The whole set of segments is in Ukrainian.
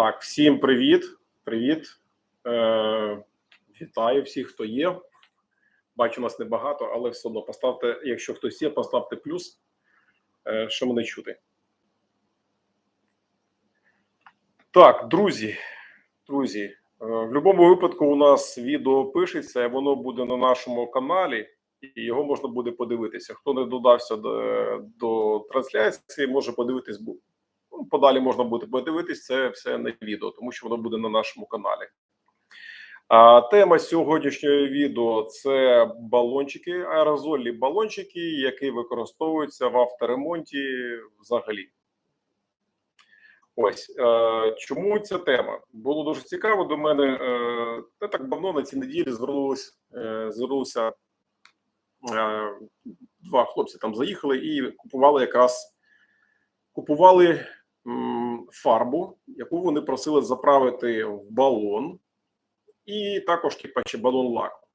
Так, всім привіт. Привіт. Е, вітаю всіх, хто є. Бачу нас небагато, але все одно поставте, якщо хтось є, поставте плюс, е, що мене чути. Так, друзі, друзі, е, в будь-якому випадку у нас відео пишеться, воно буде на нашому каналі, і його можна буде подивитися. Хто не додався до, до трансляції, може подивитись. Подалі можна буде подивитись це все на відео, тому що воно буде на нашому каналі. А, тема сьогоднішнього відео це балончики, аерозольні балончики, які використовуються в авторемонті взагалі. Ось е, чому ця тема? Було дуже цікаво. До мене е, не так давно на цій неділі звернулись, е, звернулися е, два хлопці там заїхали і купували якраз купували фарбу, яку вони просили заправити в балон, і також типа чи балон лаку.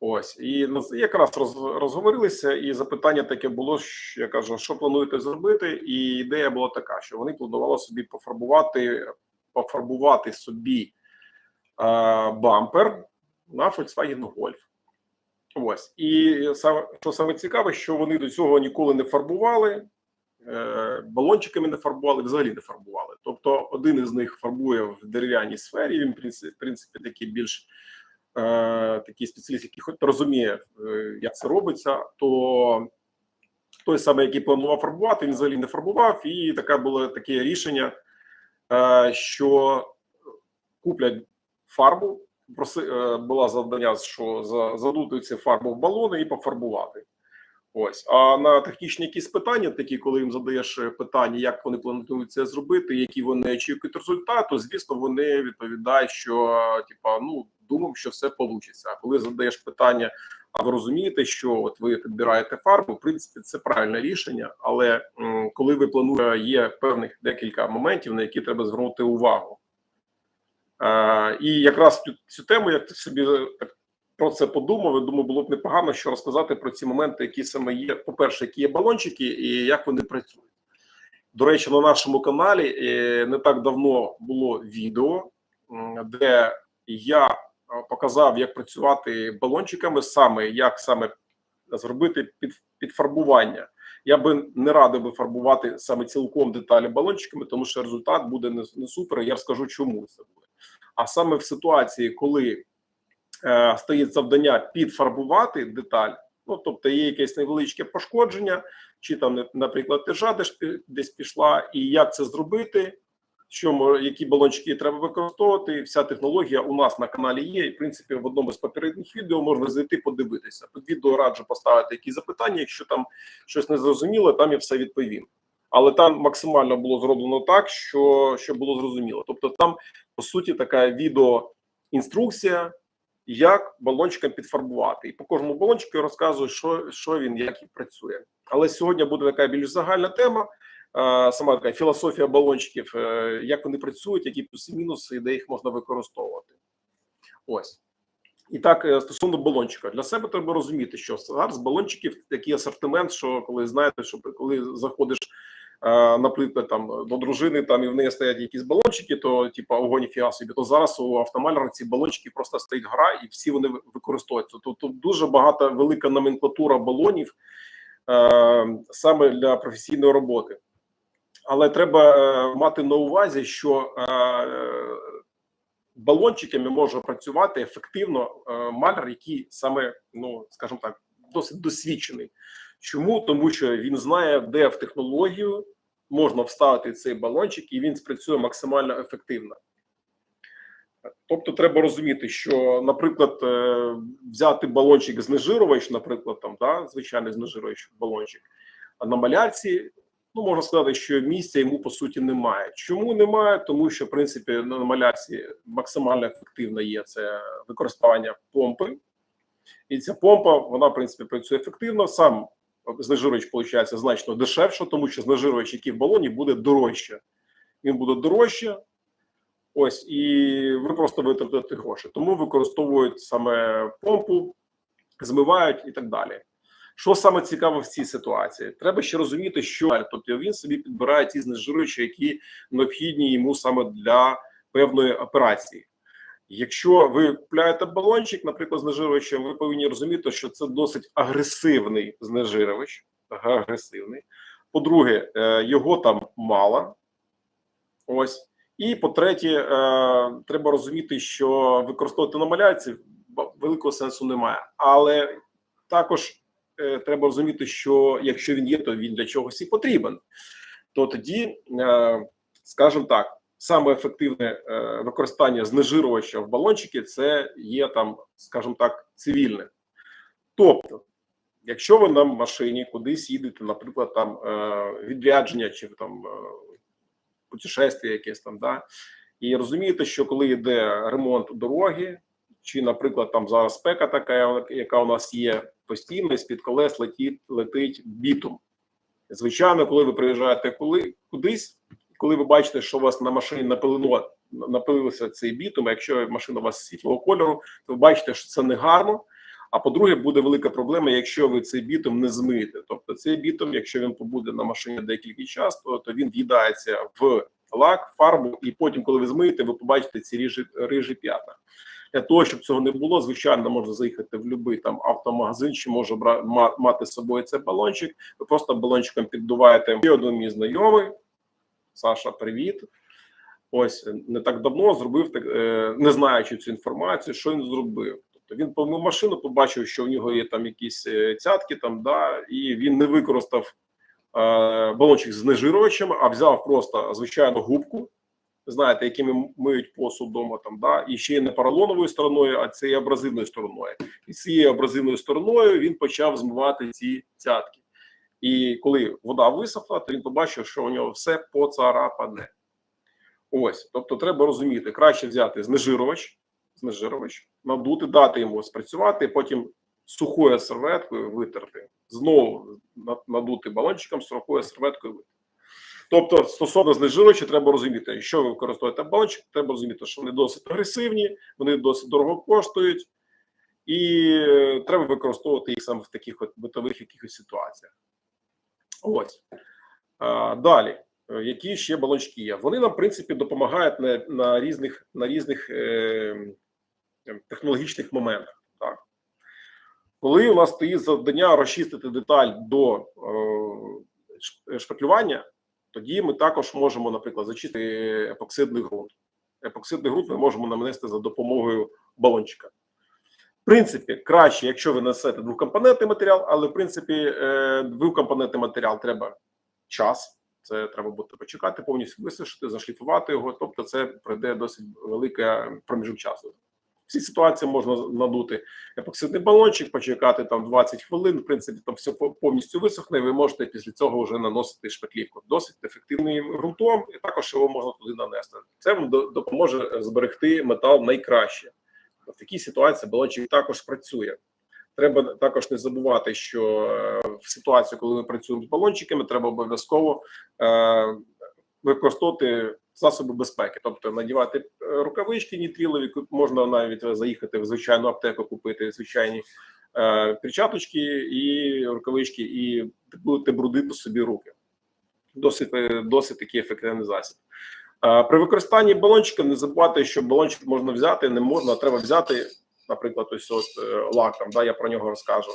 Ось і якраз роз, розговорилися, і запитання таке було: що я кажу, що плануєте зробити? І ідея була така, що вони планували собі пофарбувати, пофарбувати собі е, бампер на Volkswagen Golf. Ось і саме що саме цікаве, що вони до цього ніколи не фарбували, балончиками не фарбували, взагалі не фарбували. Тобто, один із них фарбує в дерев'яній сфері. Він в принципі, такий більш е, такий спеціаліст, який хоч розуміє, е, як це робиться, то той самий, який планував фарбувати, він взагалі не фарбував, і таке було таке рішення, е, що куплять фарбу. Проси, е, була завдання, що за- задути цю фарбу в балони і пофарбувати. Ось. А на технічні якісь питання, такі, коли їм задаєш е, питання, як вони планують це зробити, які вони очікують результату, звісно, вони відповідають, що типа, ну думав, що все вийде. А коли задаєш питання, а ви розумієте, що от ви підбираєте фарбу, в принципі, це правильне рішення, але м, коли ви плануєте, є певних декілька моментів, на які треба звернути увагу. Е, і якраз цю, цю тему, як ти собі е, так про це подумав, я думаю, було б непогано що розказати про ці моменти, які саме є. По-перше, які є балончики, і як вони працюють. До речі, на нашому каналі е, не так давно було відео, де я е, показав, як працювати балончиками, саме як саме зробити під, підфарбування. Я би не радив би фарбувати саме цілком деталі балончиками, тому що результат буде не, не супер. Я розкажу, чому це буде. А саме в ситуації, коли е, стоїть завдання підфарбувати деталь, ну тобто є якесь невеличке пошкодження, чи там, наприклад, тежа десь пі- десь пішла, і як це зробити, що які балончики треба використовувати. Вся технологія у нас на каналі є. І в принципі, в одному з попередніх відео можна зайти подивитися. Під відео раджу поставити якісь запитання. Якщо там щось не зрозуміло, там я все відповім. Але там максимально було зроблено так, що, що було зрозуміло. Тобто, там по суті така відеоінструкція, як балончиком підфарбувати. І по кожному балончику я розказую, що, що він, як і працює. Але сьогодні буде така більш загальна тема. Сама така філософія балончиків, е, як вони працюють, які плюси-мінуси, і де їх можна використовувати. Ось. І так, е, стосовно балончика, для себе треба розуміти, що зараз балончиків такий асортимент, що коли знаєте, що коли заходиш, наприклад, там до дружини, там і в неї стоять якісь балончики, то типа ого, ніфіга собі, то зараз у автомалера ці балончики просто стоїть гра, і всі вони ви- використовуються. Тобто дуже багата велика номенклатура балонів е, саме для професійної роботи. Але треба е, мати на увазі, що е, балончиками може працювати ефективно е, маляр, який саме, ну скажімо так, досить досвідчений. Чому? Тому що він знає, де в технологію можна вставити цей балончик, і він спрацює максимально ефективно. Тобто, треба розуміти, що, наприклад, е, взяти балончик знежирювач, наприклад, там да, звичайний знежирювач балончик, а на малярці ну можна сказати, що місця йому по суті немає. Чому немає? Тому що в принципі на малярці максимально ефективно є це використання помпи, і ця помпа вона в принципі працює ефективно. Сам знежирювач виходить значно дешевше, тому що знежирювач, який в балоні, буде дорожче. Він буде дорожче. Ось, і ви просто витратите гроші. Тому використовують саме помпу, змивають і так далі. Що саме цікаво в цій ситуації? Треба ще розуміти, що тобто він собі підбирає ті знежирювачі, які необхідні йому саме для певної операції. Якщо ви купляєте балончик, наприклад, знежирювачем, ви повинні розуміти, що це досить агресивний знежирювач. Агресивний. По-друге, е, його там мало. Ось. І по-третє, е, треба розуміти, що використовувати на маляці великого сенсу немає. Але також е, треба розуміти, що якщо він є, то він для чогось і потрібен. То тоді, скажімо так, саме ефективне е, використання знежирувача в балончики це є там, скажімо так, цивільне. Тобто, якщо ви на машині кудись їдете, наприклад, там е, відрядження чи там е, путешествие якесь там, да, і розумієте, що коли йде ремонт дороги, чи, наприклад, там зараз спека така, яка у нас є постійно, з під колес летить, летить бітум. Звичайно, коли ви приїжджаєте кудись, коли ви бачите, що у вас на машині напилено напилився цей бітум, якщо машина у вас світлого кольору, то ви бачите, що це не гарно. А по-друге, буде велика проблема, якщо ви цей бітум не змиєте. Тобто, цей бітум, якщо він побуде на машині декілька час, то, то він в'їдається в лак, фарбу, і потім, коли ви змиєте, ви побачите ці рижі, рижі п'ята. Для того, щоб цього не було, звичайно, можна заїхати в будь-який там автомагазин, чи може мати з собою цей балончик. Ви просто балончиком піддуваєте. Ще один мій знайомий Саша, привіт. Ось не так давно зробив так, е, не знаючи цю інформацію, що він зробив. Тобто він помив машину, побачив, що в нього є там якісь е, цятки, там да, і він не використав е, балончик з знежирювачем, а взяв просто звичайну губку. Знаєте, якими миють посуд вдома там, да, і ще й не поролоновою стороною, а цією абразивною стороною. І цією абразивною стороною він почав змивати ці цятки. І коли вода висохла, то він побачив, що у нього все поцарапане. Ось, тобто, треба розуміти, краще взяти знежирувач, знежирувач, надути, дати йому спрацювати, потім сухою серветкою витерти, знову надути балончиком, сухою серветкою витерти. Тобто, стосовно знежирувача, треба розуміти, якщо ви використовуєте балончик, треба розуміти, що вони досить агресивні, вони досить дорого коштують, і треба використовувати їх саме в таких от битових якихось ситуаціях. Ось далі. Е, які ще балончики є? Вони нам, в принципі, допомагають на на різних на різних е, технологічних моментах. Так. Коли у нас стоїть завдання розчистити деталь до е, шпаклювання, тоді ми також можемо, наприклад, зачистити епоксидний ґрунт. Епоксидний ґрунт ми можемо нанести за допомогою балончика. Принципі, краще, якщо ви несете двокомпонентний матеріал, але в принципі е, двокомпонентний матеріал треба час. Це треба буде почекати, повністю висушити, зашліфувати його. Тобто, це пройде досить велика проміжок часу. Всі ситуації можна надути епоксидний балончик, почекати там 20 хвилин. В принципі, там все повністю висохне. Ви можете після цього вже наносити шпаклівку. Досить ефективним ґрунтом, і також його можна туди нанести. Це вам допоможе зберегти метал найкраще. В такій ситуації балончик також працює. Треба також не забувати, що е, в ситуації, коли ми працюємо з балончиками, треба обов'язково е, використовувати засоби безпеки, тобто надівати е, рукавички нітрілові, можна навіть заїхати в звичайну аптеку, купити звичайні перчаточки і рукавички, і будете брудити собі руки. Досить досить такий ефективний засіб. При використанні балончика не забувати, що балончик можна взяти, не можна, а треба взяти, наприклад, ось ось е, лак, да, я про нього розкажу.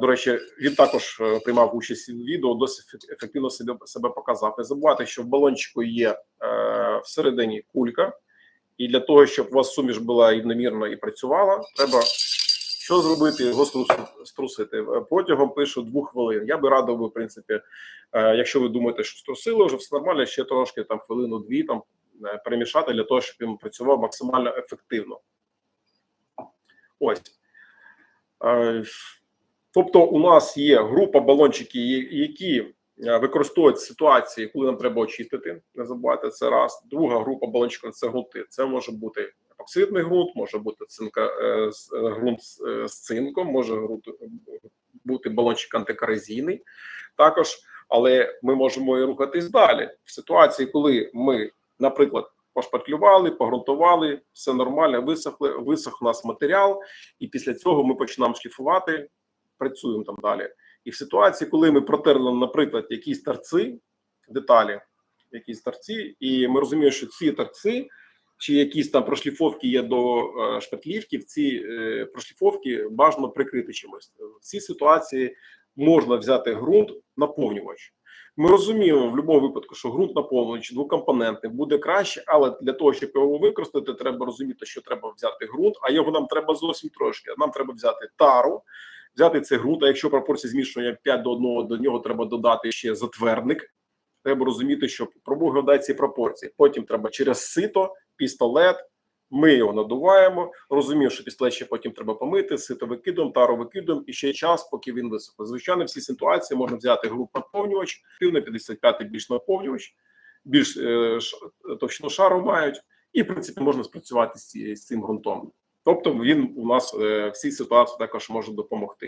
До речі, він також е, приймав участь в відео, досить ефективно себе себе показав. Не забувати, що в балончику є е, всередині кулька, і для того, щоб у вас суміш була рівномірна і працювала, треба що зробити? Його струсити протягом пишу двох хвилин. Я би радив би, в принципі, е, якщо ви думаєте, що струсили, вже все нормально, ще трошки там хвилину-дві там е, перемішати для того, щоб він працював максимально ефективно. Ось. Е, тобто, у нас є група балончиків, які використовують ситуації, коли нам треба очистити. Не забувайте це раз. Друга група балончиків це гунти. Це може бути оксидний ґрунт, може бути цинка е, е, ґрунт е, з цинком, може бути балончик антикорозійний також, але ми можемо і рухатись далі в ситуації, коли ми, наприклад, пошпатлювали, погрунтували, все нормально, висохли, висох у нас матеріал, і після цього ми починаємо шліфувати. працюємо там далі. І в ситуації, коли ми протерли, наприклад, якісь торці, деталі, якісь торці, і ми розуміємо, що ці торці чи якісь там прошліфовки є до е, шпатлівки, ці е, прошліфовки бажано прикрити чимось. В цій ситуації можна взяти ґрунт наповнювач. Ми розуміємо в будь-якому випадку, що ґрунт наповнювач двокомпонентний буде краще, але для того, щоб його використати, треба розуміти, що треба взяти ґрунт, а його нам треба зовсім трошки. Нам треба взяти тару, взяти цей ґрунт. А якщо пропорція змішування 5 до 1, до нього треба додати ще затвердник. Треба розуміти, що пробуй гадати ці пропорції. Потім треба через сито, пістолет. Ми його надуваємо. Розуміємо, що пістолет ще потім треба помити, сито викидуємо, тару викидуємо і ще час, поки він висохне. Звичайно, в цій ситуації можна взяти груп наповнювач, активно 55 більш наповнювач, більш е, товщину шару мають, і в принципі можна спрацювати з, з цим ґрунтом. Тобто він у нас е, в цій ситуації також може допомогти.